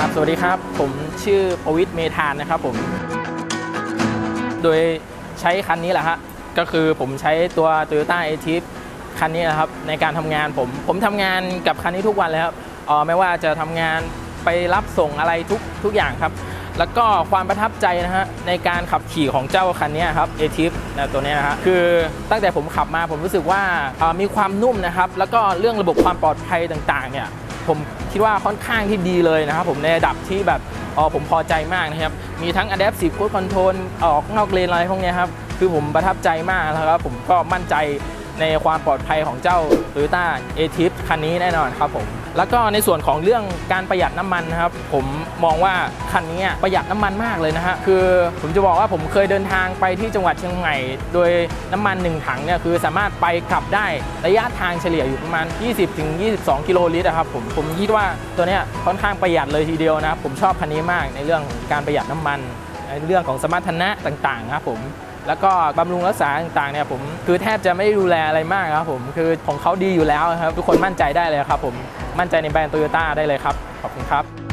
ครับ สวัสดีครับ ผมชื่อประวิทย์เมธานนะครับผม โดยใช้คันนี้แหละฮะ ก็คือผมใช้ตัว Toyota a t i p คันนี้นะครับในการทำงานผม ผมทำงานกับคันนี้ทุกวันเลยครับออไม่ว่าจะทำงานไปรับส่งอะไรทุกทุกอย่างครับ แล้วก็ความประทับใจนะฮะในการขับขี่ของเจ้าคันนี้ครับ a t i p นะตัวนี้นะฮะคือตั้งแต่ผมขับมาผมรู้สึกว่ามีความนุ่มนะครับ แล้วก็เรื่องระบบความปลอดภัยต่างๆเนี่ย ผมคิดว่าค่อนข้างที่ดีเลยนะครับผมในระดับที่แบบอ๋อผมพอใจมากนะครับ มีทั้ง Adaptive Cruise Control ออกนอกเลนอะไรพวกนี้ครับ คือผมประทับใจมากนะครับผมก็มั่นใจ ในความปลอดภัยของเจ้า Toyota a t i p คันนี้แน่นอนครับผมแล้วก็ในส่วนของเรื่องการประหยัดน้ำมันนะครับ ผมมองว่าคันนี้ประหยัดน้ำมันมากเลยนะฮะคือผมจะบอกว่าผมเคยเดินทางไปที่จังหวัดเชียงใหม่ โดยน้ำมันหนึ่งถังเนี่ยคือสามารถไปกลับได้ระยะทางเฉลี่ยอยู่ประมาณ 20-22 กิโลลิตรนะครับผมผมคิดว่าตัวเนี้ยค่อนข้างประหยัดเลยทีเดียวนะผมชอบคันนี้มากในเรื่องของการประหยัดน้ำมันในเรื่องของสมรรถนะต่างๆครับผม แล้วก็บำรุงรักษาต่างๆเนี่ยผมคือแทบจะไม่ดูแลอะไรมากครับผมคือของเขาดีอยู่แล้วครับ ทุกคนมั่นใจได้เลยครับผมมั่นใจในแบรนด์โตโยต้าได้เลยครับ ขอบคุณครับ